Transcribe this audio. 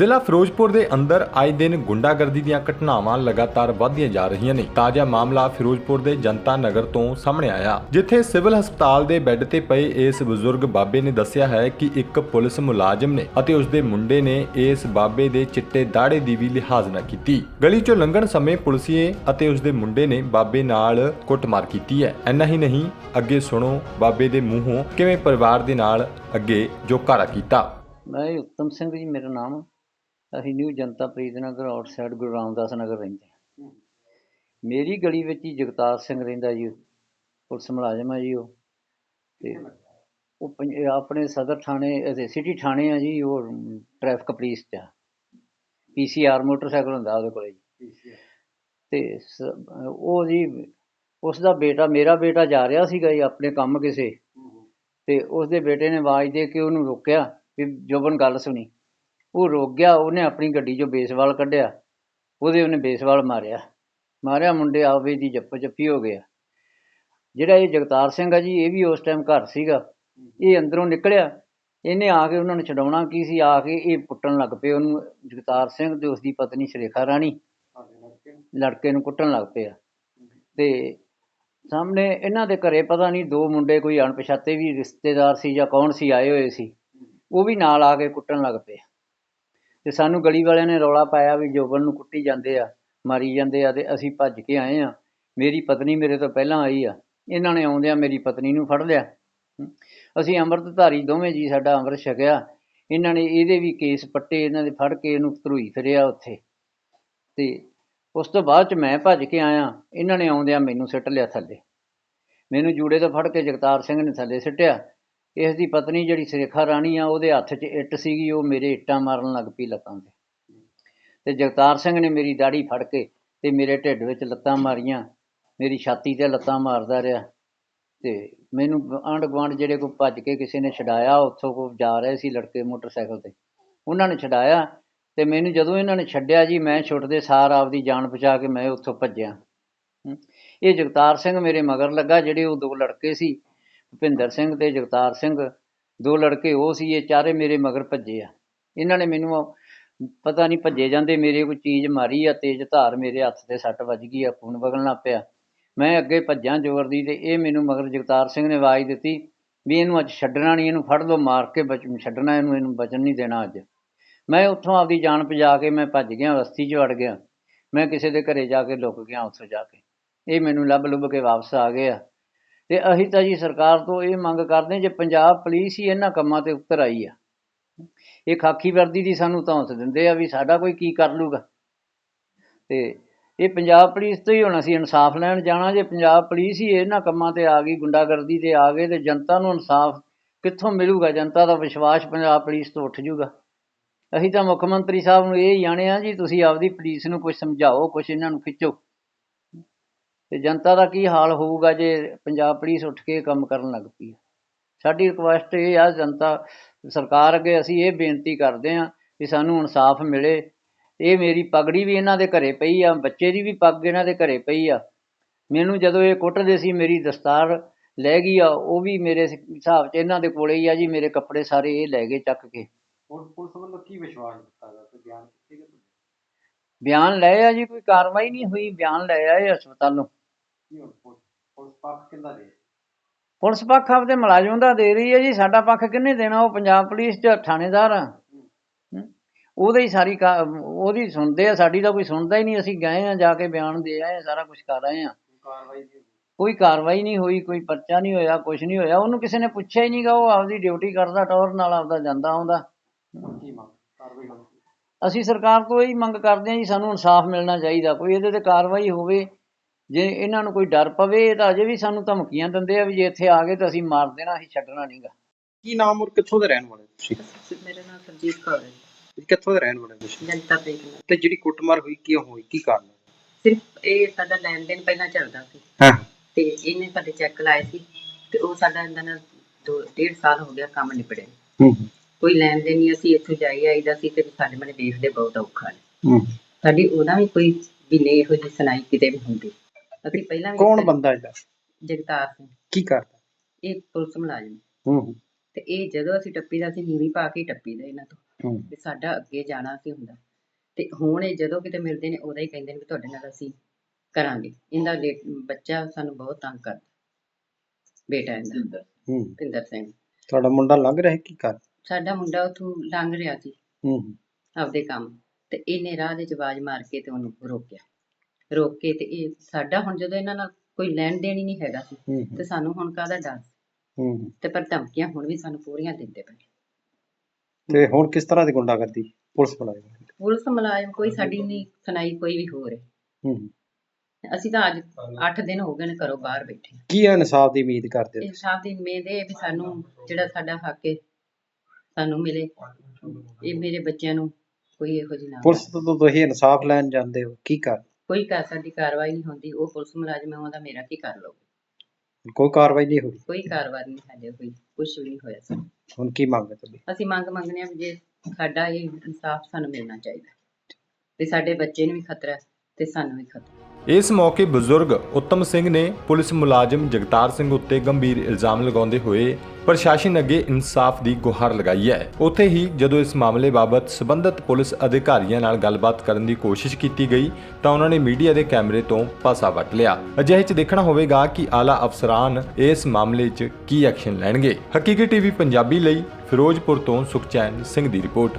ਜ਼ਿਲ੍ਹਾ ਫਿਰੋਜ਼ਪੁਰ ਦੇ ਅੰਦਰ ਆਏ ਦਿਨ ਗੁੰਡਾਗਰਦੀ ਦੀਆਂ ਘਟਨਾਵਾਂ ਲਗਾਤਾਰ ਵਧਦੀਆਂ ਜਾ ਰਹੀਆਂ ਨੇ। ਤਾਜ਼ਾ ਮਾਮਲਾ ਫਿਰੋਜ਼ਪੁਰ ਦੇ ਜਨਤਾ ਨਗਰ ਤੋਂ ਸਾਹਮਣੇ ਆਇਆ। ਜਿੱਥੇ ਸਿਵਲ ਹਸਪਤਾਲ ਦੇ ਬੈੱਡ ਤੇ ਪਏ ਇਸ ਬਜ਼ੁਰਗ ਬਾਬੇ ਨੇ ਦੱਸਿਆ ਹੈ ਕਿ ਇੱਕ ਪੁਲਿਸ ਮੁਲਾਜ਼ਮ ਨੇ ਅਤੇ ਉਸ ਦੇ ਮੁੰਡੇ ਨੇ ਇਸ ਬਾਬੇ ਦੇ ਚਿੱਟੇ ਦਾੜੇ ਦੀ ਵੀ ਲਿਹਾਜ਼ ਨਾ ਕੀਤੀ। ਗਲੀ ਚੋਂ ਲੰਘਣ ਸਮੇਂ ਪੁਲਿਸੀਏ ਅਤੇ ਉਸ ਦੇ ਮੁੰਡੇ ਨੇ ਬਾਬੇ ਨਾਲ ਕੁੱਟਮਾਰ ਕੀਤੀ ਹੈ। ਇੰਨਾ ਹੀ ਨਹੀਂ, ਅੱਗੇ ਸੁਣੋ ਬਾਬੇ ਦੇ ਮੂੰਹੋਂ ਕਿਵੇਂ ਪਰਿਵਾਰ ਦੇ ਨਾਲ ਅੱਗੇ ਜੋਕਾਰਾ ਕੀਤਾ। ਮੈਂ ਜੀ ਉੱਤਮ ਸਿੰਘ ਜੀ, ਮੇਰਾ ਨਾਮ ਅਸੀਂ ਨਿਊ ਜਨਤਾ ਪ੍ਰੀਤ ਨਗਰ ਆਊਟਸਾਈਡ ਗੁਰੂ ਰਾਮਦਾਸ ਨਗਰ ਰਹਿੰਦੇ ਹਾਂ। ਮੇਰੀ ਗਲੀ ਵਿੱਚ ਹੀ ਜਗਤਾਰ ਸਿੰਘ ਰਹਿੰਦਾ ਜੀ ਪੁਲਿਸ ਮੁਲਾਜ਼ਮ ਹੈ ਜੀ ਉਹ। ਤੇ ਉਹ ਆਪਣੇ ਸਦਰ ਥਾਣੇ ਅਤੇ ਸਿਟੀ ਥਾਣੇ ਆ ਜੀ ਉਹ ਟ੍ਰੈਫਿਕ ਪੁਲਿਸ ਚ ਪੀਸੀਆਰ ਮੋਟਰਸਾਈਕਲ ਹੁੰਦਾ ਉਹਦੇ ਕੋਲੇ ਜੀ। ਤੇ ਉਹ ਜੀ ਉਸ ਦਾ ਬੇਟਾ ਮੇਰਾ ਬੇਟਾ ਜਾ ਰਿਹਾ ਸੀਗਾ ਜੀ ਆਪਣੇ ਕੰਮ ਕਿਸੇ। ਤੇ ਉਸ ਦੇ ਬੇਟੇ ਨੇ ਆਵਾਜ਼ ਦੇ ਕੇ ਉਹਨੂੰ ਰੋਕਿਆ ਵੀ ਜੋਬਨ ਗੱਲ ਸੁਣੀ। ਉਹ ਰੁਕ ਗਿਆ ਉਹਨੇ ਆਪਣੀ ਗੱਡੀ 'ਚੋਂ ਬੇਸਬਾਲ ਕੱਢਿਆ ਉਹਦੇ ਉਹਨੇ ਬੇਸਬਾਲ ਮਾਰਿਆ। ਮਾਰਿਆ ਮੁੰਡੇ ਆਪੇ ਦੀ ਜੱਪੋ ਜੱਪੀ ਹੋ ਗਿਆ। ਜਿਹੜਾ ਇਹ ਜਗਤਾਰ ਸਿੰਘ ਆ ਜੀ ਇਹ ਵੀ ਉਸ ਟਾਈਮ ਘਰ ਸੀਗਾ। ਇਹ ਅੰਦਰੋਂ ਨਿਕਲਿਆ ਇਹਨੇ ਆ ਕੇ ਉਹਨਾਂ ਨੂੰ ਛਡਾਉਣਾ ਕੀ ਸੀ? ਆ ਕੇ ਇਹ ਪੁੱਟਣ ਲੱਗ ਪਏ ਉਹਨੂੰ ਜਗਤਾਰ ਸਿੰਘ ਤੇ ਉਸ ਦੀ ਪਤਨੀ ਸ਼ਰੇਖਾ ਰਾਣੀ। ਲੜਕੇ ਨੂੰ। ਕੁੱਟਣ ਲੱਗ ਪਿਆ ਤੇ ਸਾਹਮਣੇ ਇਹਨਾਂ ਦੇ ਘਰੇ ਪਤਾ ਨਹੀਂ ਦੋ ਮੁੰਡੇ ਕੋਈ ਅਣਪਛਾਤੇ ਵੀ ਰਿਸ਼ਤੇਦਾਰ ਸੀ ਜਾਂ ਕੌਣ ਸੀ ਆਏ ਹੋਏ ਸੀ। ਉਹ ਵੀ ਨਾਲ ਆ ਕੇ ਕੁੱਟਣ ਲੱਗ ਪਏ ਅਤੇ ਸਾਨੂੰ ਗਲੀ ਵਾਲਿਆਂ ਨੇ ਰੌਲਾ ਪਾਇਆ ਵੀ ਜੋਬਨ ਨੂੰ ਕੁੱਟੀ ਜਾਂਦੇ ਆ, ਮਾਰੀ ਜਾਂਦੇ ਆ ਅਤੇ ਅਸੀਂ ਭੱਜ ਕੇ ਆਏ ਹਾਂ ਮੇਰੀ ਪਤਨੀ ਮੇਰੇ ਤੋਂ ਪਹਿਲਾਂ ਆਈ ਆ। ਇਹਨਾਂ ਨੇ ਆਉਂਦਿਆਂ ਮੇਰੀ ਪਤਨੀ ਨੂੰ ਫੜ ਲਿਆ। ਅਸੀਂ ਅੰਮ੍ਰਿਤਧਾਰੀ ਦੋਵੇਂ ਜੀ ਸਾਡਾ ਅੰਮ੍ਰਿਤ ਛਕਿਆ। ਇਹਨਾਂ ਨੇ ਇਹਦੇ ਵੀ ਕੇਸ ਪੱਟੇ, ਇਹਨਾਂ ਦੇ ਫੜ ਕੇ ਇਹਨੂੰ ਧਰੂਈ ਫਿਰਿਆ ਉੱਥੇ। ਅਤੇ ਉਸ ਤੋਂ ਬਾਅਦ ਚ ਮੈਂ ਭੱਜ ਕੇ ਆਇਆ। ਇਹਨਾਂ ਨੇ ਆਉਂਦਿਆਂ ਮੈਨੂੰ ਸਿੱਟ ਲਿਆ ਥੱਲੇ। ਮੈਨੂੰ ਜੂੜੇ ਤੋਂ ਫੜ ਕੇ ਜਗਤਾਰ ਸਿੰਘ ਨੇ ਥੱਲੇ ਸਿੱਟਿਆ। ਇਸ ਦੀ ਪਤਨੀ ਜਿਹੜੀ ਸਰੇਖਾ ਰਾਣੀ ਆ, ਉਹਦੇ ਹੱਥ 'ਚ ਇੱਟ ਸੀਗੀ, ਉਹ ਮੇਰੇ ਇੱਟਾਂ ਮਾਰਨ ਲੱਗ ਪਈ ਲੱਤਾਂ ਤੇ। ਤੇ ਜਗਤਾਰ ਸਿੰਘ ਨੇ ਮੇਰੀ ਦਾੜੀ ਫੜ ਕੇ ਤੇ ਮੇਰੇ ਢਿੱਡ ਵਿੱਚ ਲੱਤਾਂ ਮਾਰੀਆਂ, ਮੇਰੀ ਛਾਤੀ ਤੇ ਲੱਤਾਂ ਮਾਰਦਾ ਰਿਹਾ ਤੇ ਮੈਨੂੰ ਆਂਢ ਗੁਆਂਢ ਜਿਹੜੇ ਕੋ ਭੱਜ ਕੇ ਕਿਸੇ ਨੇ ਛਡਾਇਆ, ਉੱਥੋਂ ਕੋ ਜਾ ਰਹੇ ਸੀ ਲੜਕੇ ਮੋਟਰਸਾਈਕਲ ਤੇ। ਉਹਨਾਂ ਨੇ ਛਡਾਇਆ ਤੇ ਮੈਨੂੰ ਜਦੋਂ ਇਹਨਾਂ ਨੇ ਛੱਡਿਆ ਜੀ, ਮੈਂ ਛੁੱਟਦੇ ਸਾਰ ਆਪਦੀ ਜਾਨ ਬਚਾ ਕੇ ਮੈਂ ਉੱਥੋਂ ਭੱਜਿਆ। ਇਹ ਜਗਤਾਰ ਸਿੰਘ ਮੇਰੇ ਮਗਰ ਲੱਗਾ, ਜਿਹੜੇ ਉਹ ਦੋ ਲੜਕੇ ਸੀ ਭੁਪਿੰਦਰ ਸਿੰਘ ਤੇ ਜਗਤਾਰ ਸਿੰਘ, ਦੋ ਲੜਕੇ ਉਹ ਸੀ, ਇਹ ਚਾਰੇ ਮੇਰੇ ਮਗਰ ਭੱਜੇ ਆ। ਇਹਨਾਂ ਨੇ ਮੈਨੂੰ ਪਤਾ ਨਹੀਂ ਭੱਜੇ ਜਾਂਦੇ ਮੇਰੇ ਕੋਈ ਚੀਜ਼ ਮਾਰੀ ਆ, ਤੇਜ਼ ਧਾਰ ਮੇਰੇ ਹੱਥ ਤੇ ਸੱਟ ਵੱਜ ਗਈ ਆ, ਖੂਨ ਵਗਣ ਲੱਗ ਪਿਆ। ਮੈਂ ਅੱਗੇ ਭੱਜਾਂ ਜ਼ੋਰ ਦੀ ਤੇ ਇਹ ਮੈਨੂੰ ਮਗਰ ਜਗਤਾਰ ਸਿੰਘ ਨੇ ਆਵਾਜ਼ ਦਿੱਤੀ ਵੀ ਇਹਨੂੰ ਅੱਜ ਛੱਡਣਾ ਨਹੀਂ, ਇਹਨੂੰ ਫੜ ਲਓ, ਮਾਰ ਕੇ ਬਚ, ਛੱਡਣਾ ਇਹਨੂੰ ਇਹਨੂੰ ਬਚਣ ਨਹੀਂ ਦੇਣਾ ਅੱਜ। ਮੈਂ ਉੱਥੋਂ ਆਪਦੀ ਜਾਨ ਪਜਾ ਕੇ ਮੈਂ ਭੱਜ ਗਿਆ, ਰਸਤੀ 'ਚ ਵੜ ਗਿਆ। ਮੈਂ ਕਿਸੇ ਦੇ ਘਰੇ ਜਾ ਕੇ ਲੁਕ ਗਿਆ ਉੱਥੋਂ ਜਾ ਕੇ। ਇਹ ਮੈਨੂੰ ਲੱਭ ਲੁੱਭ ਕੇ ਵਾਪਸ ਆ ਗਏ ਆ। ਤੇ ਅਸੀਂ ਤਾਂ ਜੀ ਸਰਕਾਰ ਤੋਂ ਇਹ ਮੰਗ ਕਰਦੇ ਹਾਂ, ਜੇ ਪੰਜਾਬ ਪੁਲਿਸ ਹੀ ਇਹਨਾਂ ਕੰਮਾਂ ਤੇ ਉੱਤਰ ਆਈ ਆ, ਇਹ ਖਾਕੀ ਵਰਦੀ ਦੀ ਸਾਨੂੰ ਧੌਂਸ ਦਿੰਦੇ ਆ ਵੀ ਸਾਡਾ ਕੋਈ ਕੀ ਕਰ ਲੂਗਾ। ਤੇ ਇਹ ਪੰਜਾਬ ਪੁਲਿਸ ਤੋਂ ਹੀ ਹੁਣ ਅਸੀਂ ਇਨਸਾਫ ਲੈਣ ਜਾਣਾ, ਜੇ ਪੰਜਾਬ ਪੁਲਿਸ ਹੀ ਇਹਨਾਂ ਕੰਮਾਂ ਤੇ ਆ ਗਈ, ਗੁੰਡਾਗਰਦੀ ਤੇ ਆ ਗਏ, ਤੇ ਜਨਤਾ ਨੂੰ ਇਨਸਾਫ ਕਿੱਥੋਂ ਮਿਲੂਗਾ? ਜਨਤਾ ਦਾ ਵਿਸ਼ਵਾਸ ਪੰਜਾਬ ਪੁਲਿਸ ਤੋਂ ਉੱਠ ਜੂਗਾ। ਅਸੀਂ ਤਾਂ ਮੁੱਖ ਮੰਤਰੀ ਸਾਹਿਬ ਨੂੰ ਇਹ ਜਾਣੇ ਆ ਜੀ ਤੁਸੀਂ ਆਪਦੀ ਪੁਲਿਸ ਨੂੰ ਕੁਝ ਸਮਝਾਓ ਕੁਝ ਇਹਨਾਂ ਨੂੰ ਖਿੱਚੋ। ਤੇ ਜਨਤਾ ਦਾ ਕੀ ਹਾਲ ਹੋਊਗਾ ਜੇ ਪੰਜਾਬ ਪੁਲਿਸ ਉੱਠ ਕੇ ਕੰਮ ਕਰਨ ਲੱਗ ਪਈ ਸਾਡੀ ਰਿਕੁਐਸਟ ਇਹ ਆ ਜਨਤਾ ਸਰਕਾਰ ਅੱਗੇ ਅਸੀਂ ਇਹ ਬੇਨਤੀ ਕਰਦੇ ਹਾਂ ਕਿ ਸਾਨੂੰ ਇਨਸਾਫ ਮਿਲੇ। ਇਹ ਮੇਰੀ ਪਗੜੀ ਵੀ ਇਹਨਾਂ ਦੇ ਘਰੇ ਪਈ ਆ ਬੱਚੇ ਦੀ ਵੀ ਪੱਗ ਇਹਨਾਂ ਦੇ ਘਰੇ ਪਈ ਆ। ਮੈਨੂੰ ਜਦੋਂ ਇਹ ਕੁੱਟਦੇ ਸੀ ਮੇਰੀ ਦਸਤਾਰ ਲੈ ਗਈ ਆ ਉਹ ਵੀ ਮੇਰੇ ਹਿਸਾਬ 'ਚ ਇਹਨਾਂ ਦੇ ਕੋਲੇ ਹੀ ਆ ਜੀ ਮੇਰੇ ਕੱਪੜੇ ਸਾਰੇ ਇਹ ਲੈ ਗਏ ਚੱਕ ਕੇ। ਹੁਣ ਪੁਲਿਸ ਵੱਲੋਂ ਕੀ ਵਿਸ਼ਵਾਸ ਦਿੱਤਾ ਗਿਆ? ਬਿਆਨ ਲਏ ਆ ਜੀ ਕੋਈ ਕਾਰਵਾਈ ਨਹੀਂ ਹੋਈ ਬਿਆਨ ਲਏ ਆ ਇਹ ਹਸਪਤਾਲੋਂ। ਕੀ ਹੁਣ ਪੁਲਿਸ ਪੁਲਿਸ ਪੱਖ ਕਿੰਦਾ ਦੇ? ਪੁਲਿਸ ਪੱਖ ਆਪਦੇ ਮੁਲਾਜ਼ਮ ਦਾ ਦੇ ਰਹੀ ਹੈ ਜੀ ਸਾਡਾ ਪੱਖ ਕਿਹਨੇ ਦੇਣਾ ਉਹ ਪੰਜਾਬ ਪੁਲਿਸ ਚ ਥਾਣੇਦਾਰ ਆ। ਉਹਦੇ ਹੀ ਸਾਰੀ ਉਹਦੀ ਸੁਣਦੇ ਆ ਸਾਡੀ ਤਾਂ ਕੋਈ ਸੁਣਦਾ ਹੀ ਨਹੀਂ ਅਸੀਂ ਗਏ ਆ ਜਾ ਕੇ ਬਿਆਨ ਦੇ ਆਏ ਆ ਸਾਰਾ ਕੁਝ ਕਰ ਆਏ ਆ। ਕੋਈ ਕਾਰਵਾਈ ਦੀ ਨਹੀਂ ਹੋਈ ਕੋਈ ਪਰਚਾ ਨਹੀਂ ਹੋਇਆ ਕੁਝ ਨਹੀਂ ਹੋਇਆ ਉਹਨੂੰ ਕਿਸੇ ਨੇ ਪੁੱਛਿਆ ਹੀ ਨਹੀਂਗਾ ਉਹ ਆਪਦੀ ਡਿਊਟੀ ਕਰਦਾ ਟੌਰ ਨਾਲ ਆਪਦਾ ਜਾਂਦਾ ਆਉਂਦਾ। ਅਸੀਂ ਸਰਕਾਰ ਤੋਂ ਇਹੀ ਮੰਗ ਕਰਦੇ ਹਾਂ ਜੀ ਸਾਨੂੰ ਇਨਸਾਫ ਮਿਲਣਾ ਚਾਹੀਦਾ ਕੋਈ ਇਹਦੇ ਤੇ ਕਾਰਵਾਈ ਹੋਵੇ ਜੇ ਇਹਨਾਂ ਨੂੰ ਕੋਈ ਡਰ ਪਵੇ ਇਹ ਤਾਂ ਅਜੇ ਵੀ ਸਾਨੂੰ ਧਮਕੀਆਂ ਦਿੰਦੇ ਆ ਵੀ ਜੇ ਇੱਥੇ ਆ ਗਏ ਤਾਂ ਅਸੀਂ ਮਾਰ ਦੇਣਾ ਅਸੀਂ ਛੱਡਣਾ ਨਹੀਂਗਾ ਕੀ ਨਾਮ ਔਰ ਕਿੱਥੋਂ ਦੇ ਰਹਿਣ ਵਾਲੇ ਹੋ ਤੁਸੀਂ ਮੇਰਾ ਨਾਮ ਸਰਜੀਤ ਕੌਰ ਹੈ। ਜੀ। ਕਿੱਥੋਂ ਦੇ ਰਹਿਣ ਵਾਲੇ ਹੋ ਤੁਸੀਂ? ਜਨਤਾ ਬੈਂਕ ਤੇ ਜਿਹੜੀ ਕੁੱਟਮਾਰ ਹੋਈ ਕਿਉਂ ਹੋਈ? ਕੀ ਕਾਰਨ? ਸਿਰਫ ਇਹ ਸਾਡਾ ਲੈਣ ਦੇਣ ਪਹਿਲਾਂ ਚੱਲਦਾ ਸੀ। ਹਾਂ। ਤੇ ਇਹਨੇ ਸਾਡੇ ਚੈੱਕ ਲਾਏ ਸੀ ਤੇ ਉਹ ਸਾਡਾ ਇਹਨਾਂ ਨਾਲ ਦੋ ਡੇਢ ਸਾਲ ਹੋ ਗਿਆ ਕੰਮ ਨਿਬੜੇ ਹੂੰ ਕੋਈ ਲੈਣ ਦੇਣ ਨਹੀਂ ਅਸੀਂ ਇੱਥੋਂ ਜਾਈ ਆਈਦਾ ਸੀ ਤੇ ਸਾਡੇ ਮਨੇ ਵੇਖਦੇ ਬਹੁਤ ਔਖਾ ਨੇ। ਹੂੰ। ਸਾਡੀ ਉਹਦਾ ਵੀ ਕੋਈ ਵੀ ਨਹੀਂ ਇਹੋ ਜਿਹੀ ਸੁਣਾਈ ਕਿਤੇ ਵੀ ਹੁੰਦੀ। ਅਸੀਂ ਪਹਿਲਾਂ ਵੀ ਕੌਣ ਬੰਦਾ ਇਹਦਾ? ਜਗਤਾਰ ਸਿੰਘ। ਕੀ ਕਰਦਾ? ਇਹ ਪੁਲਿਸ ਮੁਲਾਜ਼ਮ। ਹੂੰ ਤੇ ਇਹ ਜਦੋਂ ਅਸੀਂ ਟੱਪੀ ਦਾ ਸੀ ਨੀਵੀਂ ਪਾ ਕੇ ਹੀ ਟੱਪੀ ਦਾ ਇਹਨਾਂ ਤੋਂ। ਹੂੰ। ਵੀ ਸਾਡਾ ਅੱਗੇ ਜਾਣਾ ਸੀ ਹੁੰਦਾ। ਤੇ ਹੁਣ ਇਹ ਜਦੋਂ ਕਿਤੇ ਮਿਲਦੇ ਨੇ ਉਦੋਂ ਹੀ ਕਹਿੰਦੇ ਨੇ ਵੀ ਤੁਹਾਡੇ ਨਾਲ ਅਸੀਂ ਕਰਾਂਗੇ। ਇਹਦਾ ਲੇ- ਬੱਚਾ ਸਾਨੂੰ ਬਹੁਤ ਤੰਗ ਕਰਦਾ। ਬੇਟਾ ਇਹਦਾ। ਹੂੰ। ਭਿੰਦਰ ਸਿੰਘ। ਤੁਹਾਡਾ ਮੁੰਡਾ ਲੰਘ ਰਿਹਾ ਕੀ ਕਰ? ਸਾਡਾ ਮੁੰਡਾ ਉਥੋਂ ਲੰਘ ਰਿਹਾ ਸੀ। ਹੂੰ ਹੂੰ, ਆਪਦੇ ਕੰਮ। ਤੇ ਇਹਨੇ ਰਾਹ ਦੇ ਚ ਆਵਾਜ਼ ਮਾਰ ਕੇ ਤੇ ਉਹਨੂੰ ਰੋਕਿਆ। ਰੋਕ ਕੇ ਤੇ ਇਹ ਸਾਡਾ ਹੁਣ ਜਦੋਂ ਇਹਨਾਂ ਨਾਲ ਕੋਈ ਲੈਣ ਦੇਣ ਹੀ ਨਹੀਂ ਹੈਗਾ ਸੀ ਤੇ ਸਾਨੂੰ ਹੁਣ ਕਾਹਦਾ ਡਰ ਹੂੰ। ਤੇ ਪਰ ਧਮਕੀਆਂ ਹੁਣ ਵੀ ਸਾਨੂੰ ਪੂਰੀਆਂ ਦਿੰਦੇ ਪਏ। ਤੇ ਹੁਣ ਕਿਸ ਤਰ੍ਹਾਂ ਦੀ ਗੁੰਡਾਗਰਦੀ ਪੁਲਿਸ ਬੁਲਾਈ ਪੁਲਿਸ ਮੁਲਾਜ਼ਮ ਕੋਈ ਸਾਡੀ ਨਹੀਂ ਸੁਣਾਈ ਕੋਈ ਵੀ ਹੋ ਰਹੀ। ਹੂੰ। ਅਸੀਂ ਤਾਂ ਅੱਜ 8 ਦਿਨ ਹੋ ਗਏ ਨੇ ਘਰੋਂ ਬਾਹਰ ਬੈਠੇ ਕੀ ਇਨਸਾਫ ਦੀ ਉਮੀਦ ਕਰਦੇ ਹੋ ਇਨਸਾਫ ਦੀ ਉਮੀਦ ਇਹ ਵੀ ਸਾਨੂੰ ਜਿਹੜਾ ਸਾਡਾ ਹੱਕ ਹੈ ਸਾਨੂੰ ਮਿਲੇ। ਇਹ ਮੇਰੇ ਬੱਚਿਆਂ ਨੂੰ ਕੋਈ ਇਹੋ ਜਿਹੀ ਨਾ ਪੁਲਿਸ ਤੋਂ ਤੁਸੀਂ ਇਨਸਾਫ ਲੈਣ ਜਾਂਦੇ ਹੋ ਕੀ ਕਰ ਕੋਈ ਕਾ ਸਾਡੀ ਕਾਰਵਾਈ ਨਹੀਂ ਹੁੰਦੀ ਉਹ ਪੁਲਿਸ ਮੁਲਾਜ਼ਮ ਹੈ ਉਹਦਾ ਮੇਰਾ ਕੀ ਕਰ ਲਓ ਕੋਈ ਕਾਰਵਾਈ ਨਹੀਂ ਹੋਈ। ਕੋਈ ਕਾਰਵਾਈ ਨਹੀਂ ਸਾਡੇ ਹੋਈ ਕੁਝ ਵੀ ਨਹੀਂ ਹੋਇਆ ਸਾਨੂੰ ਹੁਣ ਕੀ ਮੰਗ ਹੈ ਤੁਹਾਡੀ? ਅਸੀਂ ਮੰਗ ਮੰਗਦੇ ਹਾਂ ਵੀ ਜੇ ਸਾਡਾ ਇਹ ਇਨਸਾਫ ਸਾਨੂੰ ਮਿਲਣਾ ਚਾਹੀਦਾ। ਤੇ ਸਾਡੇ ਬੱਚੇ ਨੂੰ ਵੀ ਖਤਰਾ ਹੈ ਤੇ ਸਾਨੂੰ ਵੀ ਖਤਰਾ। ਇਸ ਮੌਕੇ ਬਜ਼ੁਰਗ ਉੱਤਮ ਸਿੰਘ ਨੇ ਪੁਲਿਸ ਮੁਲਾਜ਼ਮ ਜਗਤਾਰ ਸਿੰਘ ਉੱਤੇ ਗੰਭੀਰ ਇਲਜ਼ਾਮ ਲਗਾਉਂਦੇ ਹੋਏ ਪ੍ਰਸ਼ਾਸਨ ਅੱਗੇ ਇਨਸਾਫ ਦੀ ਗੁਹਾਰ ਲਗਾਈ ਹੈ। ਉੱਥੇ ਹੀ ਜਦੋਂ ਇਸ ਮਾਮਲੇ ਬਾਬਤ ਸਬੰਧਤ ਪੁਲਿਸ ਅਧਿਕਾਰੀਆਂ ਨਾਲ ਗੱਲਬਾਤ ਕਰਨ ਦੀ ਕੋਸ਼ਿਸ਼ ਕੀਤੀ ਗਈ, ਤਾਂ ਉਹਨਾਂ ਨੇ ਮੀਡੀਆ ਦੇ ਕੈਮਰੇ ਤੋਂ ਪਾਸਾ ਵੱਟ ਲਿਆ। ਅਜਿਹੇ 'ਚ ਦੇਖਣਾ ਹੋਵੇਗਾ ਕਿ ਆਲਾ ਅਫਸਰਾਨ ਇਸ ਮਾਮਲੇ 'ਚ ਕੀ ਐਕਸ਼ਨ ਲੈਣਗੇ। ਹਕੀਕੀ ਟੀਵੀ ਪੰਜਾਬੀ ਲਈ ਫਿਰੋਜ਼ਪੁਰ ਤੋਂ ਸੁਖਚੈਨ ਸਿੰਘ ਦੀ ਰਿਪੋਰਟ।